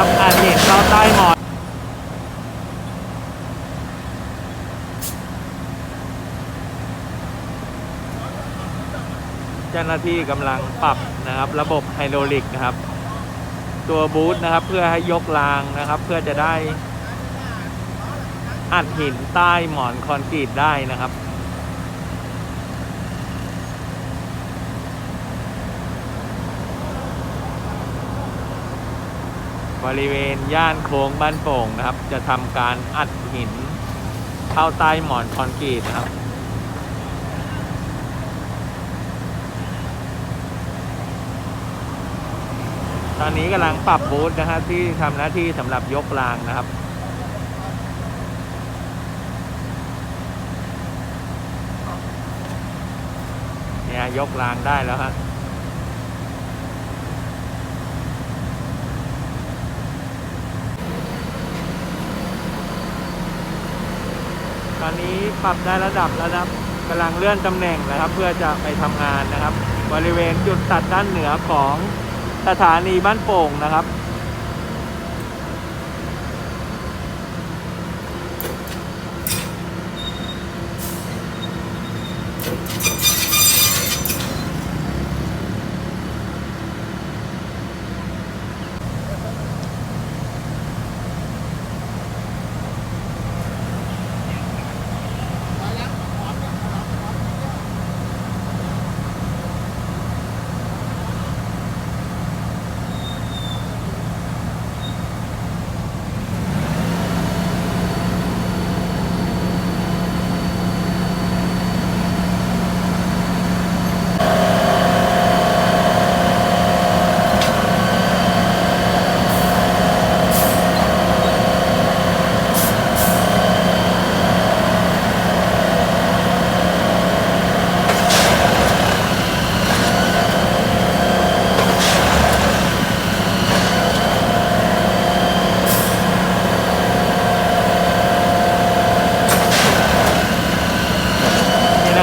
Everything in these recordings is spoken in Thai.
ครับอันนี้เข้าใต้หมอนเจ้าหน้าที่กำลังปรับนะครับ ระบบไฮดรอลิกนะครับ ตัวบูทนะครับเพื่อให้ยกรางนะครับ เพื่อจะได้อัดหินใต้หมอนคอนกรีตได้นะครับ บริเวณย่านโค้งบ้านโป่งนะครับ จะทำการอัดหินเข้าใต้หมอนคอนกรีตนะครับตอนนี้กำลังปรับบูธนะครับที่ทำหน้าที่สำหรับยกรางนะครับ เนี่ยยกรางได้แล้วฮะ อนนี้ปรับได้ระดับแล้วนะครับกำลังเลื่อนตำแหน่งนะครับ เพื่อจะไปทำงานนะครับ บริเวณจุดตัดด้านเหนือของสถานีบ้านโป่งนะครับ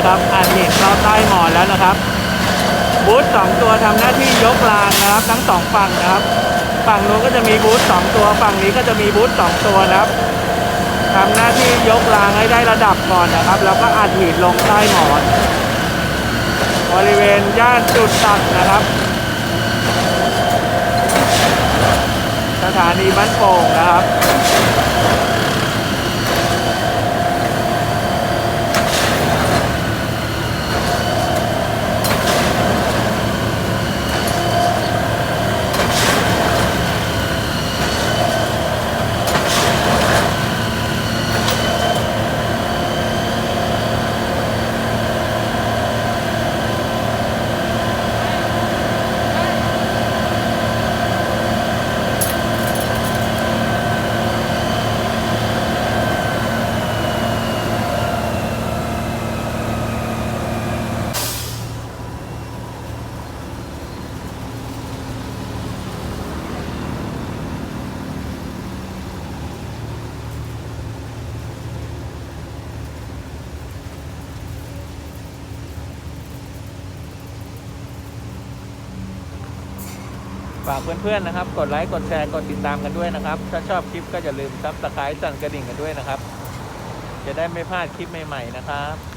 นะครับอัดหินเข้าใต้หมอนแล้วนะครับ บูธสองตัวทำหน้าที่ยกรางนะครับ ทั้งสองฝั่งนะครับ ฝั่งนู้นก็จะมีบูธสองตัวฝั่งนี้ก็จะมีบูธสองตัวนะครับทำหน้าที่ยกรางให้ได้ระดับก่อนนะครับ แล้วก็อัดหินลงใต้หมอน บริเวณย่านจุดตัดนะครับ สถานีบ้านโป่งนะครับ ฝากเพื่อนๆนะครับ กดไลค์ กดแชร์ กดติดตามกันด้วยนะครับ ถ้าชอบคลิปก็อย่าลืมซับสไครต์สั่นกระดิ่งกันด้วยนะครับ จะได้ไม่พลาดคลิปใหม่ๆนะครับ